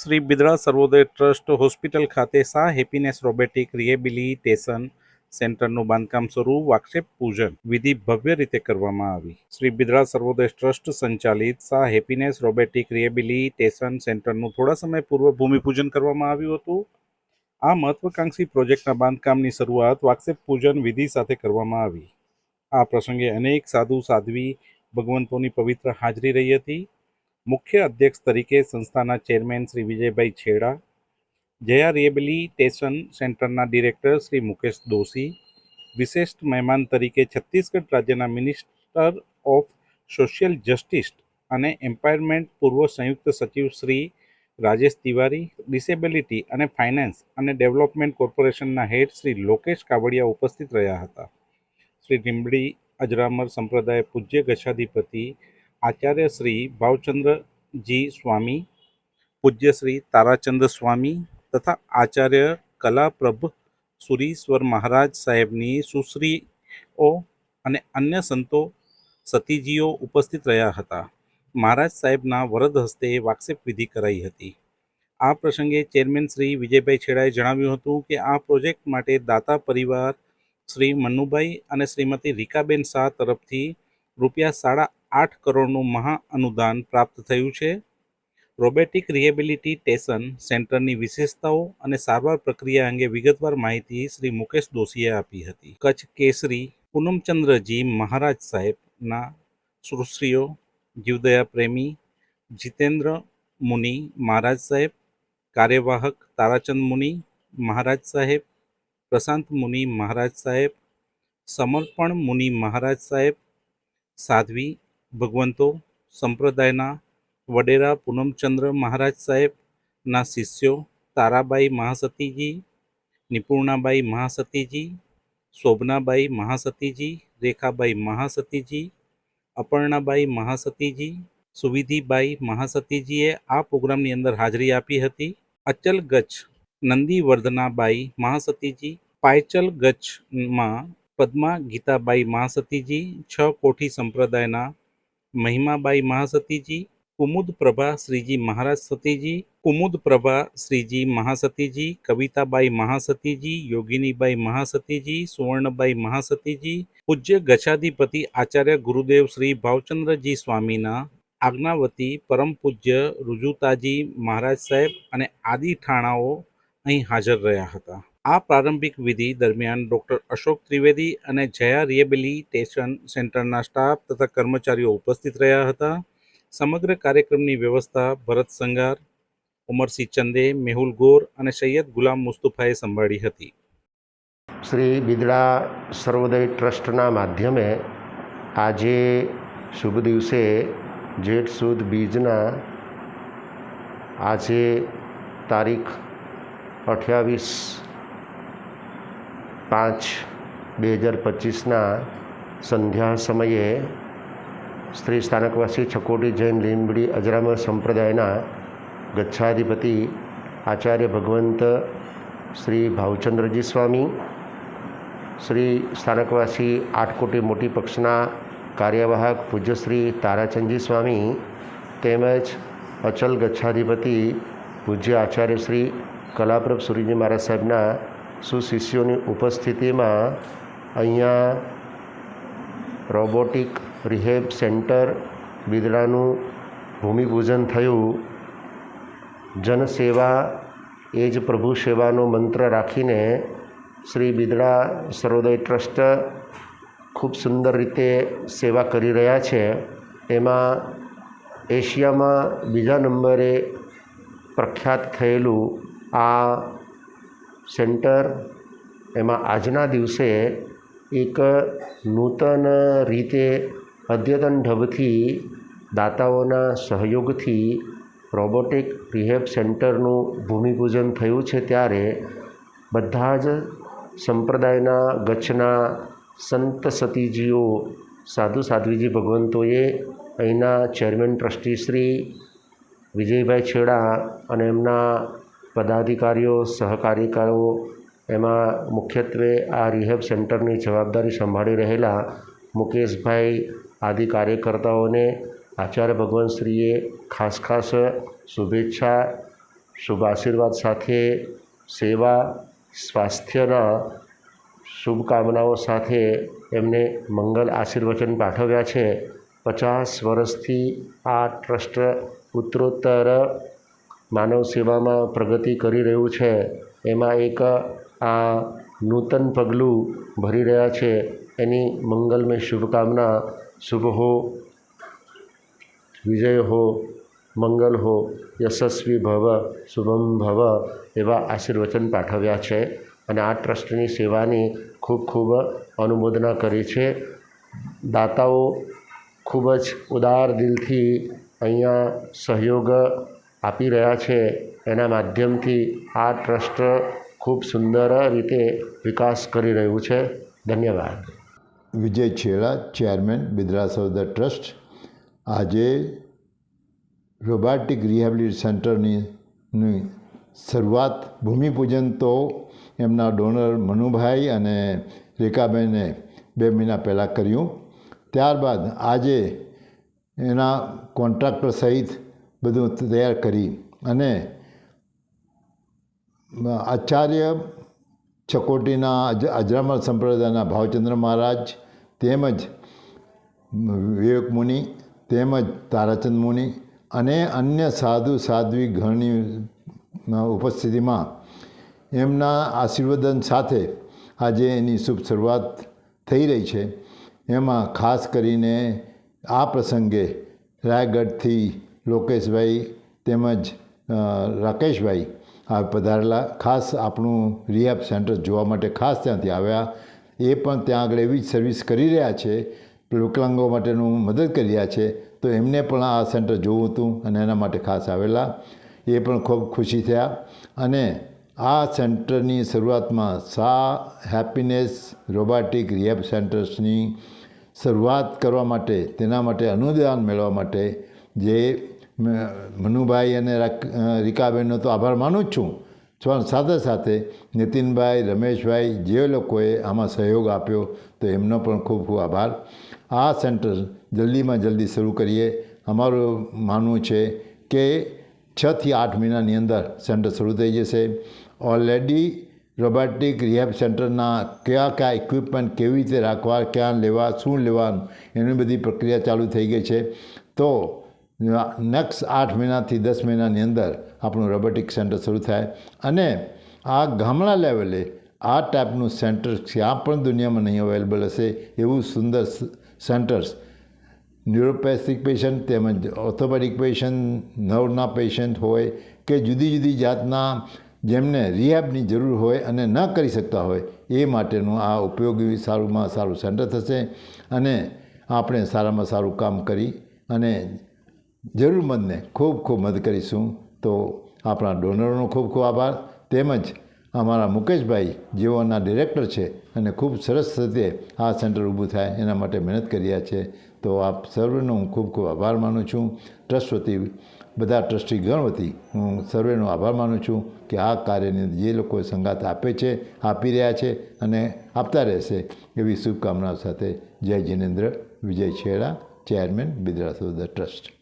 Shri Bidada Sarvodaya trust hospital ખાતે Shah happiness robotic rehabilitation સેન્ટરનું બાંધકામ શરૂ, વાક્ષેપ પૂજન વિધિ ભવ્ય રીતે કરવામાં આવી. શ્રી બિદરા સર્વોદય ટ્રસ્ટ સંચાલિત સા હેપીનેસ રોબોટિક રિહેબિલિટેશન સેન્ટરનું થોડા સમય પૂર્વ ભૂમિપૂજન કરવામાં આવ્યું હતું. આ મહત્વકાંક્ષી પ્રોજેક્ટના બાંધકામની શરૂઆત વાક્ષેપ પૂજન વિધિ સાથે કરવામાં આવી. આ પ્રસંગે અનેક સાધુ સાધ્વી ભગવંતોની પવિત્ર હાજરી રહી હતી. મુખ્ય અધ્યક્ષ તરીકે સંસ્થાના ચેરમેન શ્રી વિજયભાઈ છેડા, જયા રિહેબિલિટેશન સેન્ટરના ડિરેક્ટર શ્રી મુકેશ દોશી, વિશિષ્ટ મહેમાન તરીકે છત્તીસગઢ રાજ્યના મિનિસ્ટર ઓફ સોશિયલ જસ્ટિસ અને એમ્પાયરમેન્ટ પૂર્વ સંયુક્ત સચિવ શ્રી રાજેશ તિવારી, ડિસેબિલિટી અને ફાઇનાન્સ અને ડેવલપમેન્ટ કોર્પોરેશનના હેડ શ્રી લોકેશ કાવડિયા ઉપસ્થિત રહ્યા હતા. શ્રી લીંબડી અજરામર સંપ્રદાય પૂજ્ય ગચ્છાધિપતિ આચાર્ય શ્રી ભાવચંદ્રજી સ્વામી પૂજ્ય શ્રી તારાચંદ્ર સ્વામી તથા આચાર્ય કલાપ્રભ સુરીશ્વર મહારાજ સાહેબની સુશ્રીઓ અને અન્ય સંતો સતીજીઓ ઉપસ્થિત રહ્યા હતા. મહારાજ સાહેબના વરદ હસ્તે વાક્ષેપ વિધિ કરાઈ હતી. આ પ્રસંગે ચેરમેન શ્રી વિજયભાઈ છેડાએ જણાવ્યું હતું કે આ પ્રોજેક્ટ માટે દાતા પરિવાર શ્રી મન્નુભાઈ અને શ્રીમતી રીકાબેન શાહ તરફથી રૂપિયા સાડા આઠ કરોડનું મહા અનુદાન પ્રાપ્ત થયું છે. રોબોટિક રિહેબિલિટેશન સેન્ટરની વિશેષતાઓ અને સારવાર પ્રક્રિયા અંગે વિગતવાર માહિતી શ્રી મુકેશ દોશીએ આપી હતી. કચ્છ કેસરી પૂનમચંદ્રજી મહારાજ સાહેબના સુશ્રીઓ, જીવદયા પ્રેમી, જીતેન્દ્ર મુનિ મહારાજ સાહેબ, કાર્યવાહક તારાચંદ મુનિ મહારાજ સાહેબ, પ્રશાંત મુનિ મહારાજ સાહેબ, સમર્પણ મુનિ મહારાજ સાહેબ, સાધ્વી ભગવંતો, સંપ્રદાયના વડેરા પૂનમચંદ્ર મહારાજ સાહેબના શિષ્યો, તારાબાઈ મહાસતીજી, નિપુણાબાઈ મહાસતીજી, શોભનાબાઈ મહાસતીજી, રેખાબાઈ મહાસતીજી, અપર્ણાબાઈ મહાસતીજી, સુવિધિબાઈ મહાસતીજીએ આ પ્રોગ્રામની અંદર હાજરી આપી હતી. અચલ ગચ્છ નંદીવર્ધનાબાઈ મહાસતીજી, પાયચલ ગચ્છમાં પદ્મા ગીતાબાઈ મહાસતીજી, છ કોઠી સંપ્રદાયના મહિમાબાઈ મહાસતીજી, કુમુદ પ્રભા શ્રીજી મહારાજ સતીજી, કુમુદ પ્રભા શ્રીજી મહાસતીજી, કવિતાબાઈ મહાસતીજી, યોગિનીબાઈ મહાસતીજી, સુવર્ણબાઈ મહાસતીજી, પૂજ્ય ગછાધિપતિ આચાર્ય ગુરુદેવ શ્રી ભાવચંદ્રજી સ્વામીના આજ્ઞાવતી પરમ પૂજ્ય રુજુતાજી મહારાજ સાહેબ અને આદિ ઠાણાઓ અહીં હાજર રહ્યા હતા. આ પ્રારંભિક વિધિ દરમિયાન ડૉક્ટર અશોક ત્રિવેદી અને જયા રિહેબિલિટેશન સેન્ટરના સ્ટાફ તથા કર્મચારીઓ ઉપસ્થિત રહ્યા હતા. સમગ્ર કાર્યક્રમની વ્યવસ્થા ભરત સંગાર, ઉમરસિંહ ચંદે, મેહુલ ગોર અને સૈયદ ગુલામ મુસ્તુફાએ સંભાળી હતી. શ્રી બિદડા સર્વોદય ટ્રસ્ટના માધ્યમે આજે શુભ દિવસે જેઠ સુદ બીજના આજે તારીખ અઠ્યાવીસ પાંચ બે હજાર પચીસના સંધ્યા સમયે સ્ત્રી સ્થાનકવાસી છકોટી જૈન લીંબડી અજરામર સંપ્રદાયના ગચ્છાધિપતિ આચાર્ય ભગવંત શ્રી ભાવચંદ્રજી સ્વામી, શ્રી સ્થાનકવાસી આઠકોટી મોટી પક્ષના કાર્યવાહક પૂજ્ય શ્રી તારાચંદજી સ્વામી, તેમજ અચલ ગચ્છાધિપતિ પૂજ્ય આચાર્ય શ્રી કલાપ્રભ સુરીજી મહારાજ સાહેબના સુશિષ્યોની ઉપસ્થિતિમાં અહીંયા રોબોટિક રિહેબ સેન્ટર બિદડાનું ભૂમિપૂજન થયું. જનસેવા એ જ પ્રભુ સેવાનો મંત્ર રાખીને શ્રી બિદડા સર્વોદય ટ્રસ્ટ ખૂબ સુંદર રીતે સેવા કરી રહ્યા છે. એમાં એશિયામાં બીજા નંબરે પ્રખ્યાત થયેલું આ સેન્ટર એમાં આજના દિવસે એક નૂતન રીતે અદ્યતન ઢબથી દાતાઓના સહયોગથી રોબોટિક રિહેબ સેન્ટરનું ભૂમિપૂજન થયું છે ત્યારે બધા જ સંપ્રદાયના ગચ્છના સંત સતીજીઓ, સાધુ સાધ્વીજી ભગવંતોએ અહીંના ચેરમેન ટ્રસ્ટી શ્રી વિજયભાઈ છેડા અને એમના પદાધિકારીઓ સહકાર્યકરો એમાં મુખ્યત્વે આ રિહેબ સેન્ટરની જવાબદારી સંભાળી રહેલા મુકેશભાઈ આદિ કાર્યકર્તાઓને આચાર્ય ભગવાન શ્રીએ ખાસ ખાસ શુભેચ્છા શુભ આશીર્વાદ સાથે સેવા, સ્વાસ્થ્યના શુભકામનાઓ સાથે એમને મંગલ આશીર્વચન પાઠવ્યા છે. પચાસ વર્ષથી આ ટ્રસ્ટ ઉત્તરોત્તર માનવ સેવામાં પ્રગતિ કરી રહ્યું છે. એમાં એક આ નૂતન પગલું ભરી રહ્યા છે. એની મંગલમય શુભકામના. શુભ હો. વિજય હો. મંગલ હો. યશસ્વી ભવ. શુભમ ભવ. એવા આશીર્વચન પાઠવ્યા છે. અને આ ટ્રસ્ટની સેવાની ખૂબ ખૂબ અનુમોદના કરી છે. દાતાઓ ખૂબ જ ઉદાર દિલથી અહીંયા સહયોગ આપી રહ્યા છે. એના માધ્યમથી આ ટ્રસ્ટ ખૂબ સુંદર રીતે વિકાસ કરી રહ્યું છે. ધન્યવાદ. Vijay Chheda, chairman બિદ્રા સૌદર trust. આજે રોબાટિક રિહેબિલિટ સેન્ટરની શરૂઆત ભૂમિપૂજન તો એમના ડોનર મનુભાઈ અને રેખાબેને બે મહિના પહેલાં કર્યું. ત્યારબાદ આજે એના કોન્ટ્રાક્ટર સહિત બધું તૈયાર કરી અને આચાર્ય ચકોટીના અજ, અજરામર સંપ્રદાયના ભાવચંદ્ર મહારાજ તેમજ વિવેક મુનિ તેમજ તારાચંદ મુનિ અને અન્ય સાધુ, સાધ્વી ઘણી ઉપસ્થિતિમાં એમના આશીર્વાદન સાથે આજે એની શુભ શરૂઆત થઈ રહી છે. એમાં ખાસ કરીને આ પ્રસંગે રાયગઢથી લોકેશભાઈ તેમજ રાકેશભાઈ આ પધારેલા. ખાસ આપણું રિહેબ સેન્ટર જોવા માટે ખાસ ત્યાંથી આવ્યા. એ પણ ત્યાં આગળ એવી જ સર્વિસ કરી રહ્યા છે, વિકલાંગો માટેનું મદદ કરી રહ્યા છે. તો એમને પણ આ સેન્ટર જોવું હતું અને એના માટે ખાસ આવેલા. એ પણ ખૂબ ખુશી થયા. અને આ સેન્ટરની શરૂઆતમાં સા હેપીનેસ રોબાટિક રિહેબ સેન્ટર્સની શરૂઆત કરવા માટે, તેના માટે અનુદાન મેળવવા માટે જે મનુભાઈ અને રીકાબેનનો તો આભાર માનું જ છું. પણ સાથે સાથે નીતિનભાઈ, રમેશભાઈ, જે લોકોએ આમાં સહયોગ આપ્યો તો એમનો પણ ખૂબ ખૂબ આભાર. આ સેન્ટર જલ્દીમાં જલ્દી શરૂ કરીએ. અમારું માનવું છે કે છથી આઠ મહિનાની અંદર સેન્ટર શરૂ થઈ જશે. ઓલરેડી રોબોટિક રિહેબ સેન્ટરના કયા કયા ઇક્વિપમેન્ટ કેવી રીતે રાખવા, ક્યાં લેવા, શું લેવાનું, એની બધી પ્રક્રિયા ચાલુ થઈ ગઈ છે. તો નેક્સ્ટ આઠ મહિનાથી દસ મહિનાની અંદર આપણું રોબોટિક સેન્ટર શરૂ થાય. અને આ ગામડા લેવલે આ ટાઈપનું સેન્ટર ક્યાં પણ દુનિયામાં નહીં અવેલેબલ હશે એવું સુંદર સેન્ટર્સ ન્યુરોપેથિક પેશન્ટ તેમજ ઓર્થોપેડિક પેશન્ટ નર્વના પેશન્ટ હોય કે જુદી જુદી જાતના જેમને રિહેબની જરૂર હોય અને ન કરી શકતા હોય એ માટેનું આ ઉપયોગી સારુંમાં સારું સેન્ટર થશે. અને આપણે સારામાં સારું કામ કરી અને જરૂરમંદને ખૂબ ખૂબ મદદ કરીશું. તો આપણા ડોનરોનો ખૂબ ખૂબ આભાર. તેમજ અમારા મુકેશભાઈ જેઓના ડિરેક્ટર છે અને ખૂબ સરસ રીતે આ સેન્ટર ઊભું થાય એના માટે મહેનત કરી રહ્યા છે. તો આપ સર્વેનો હું ખૂબ ખૂબ આભાર માનું છું. ટ્રસ્ટ વતી, બધા ટ્રસ્ટીગણ વતી હું સર્વેનો આભાર માનું છું કે આ કાર્યની જે લોકો સંગાત આપે છે, આપી રહ્યા છે અને આપતા રહેશે એવી શુભકામનાઓ સાથે જય જિનેન્દ્ર, વિજય છેડા, ચેરમેન, બિદરા ટ્રસ્ટ.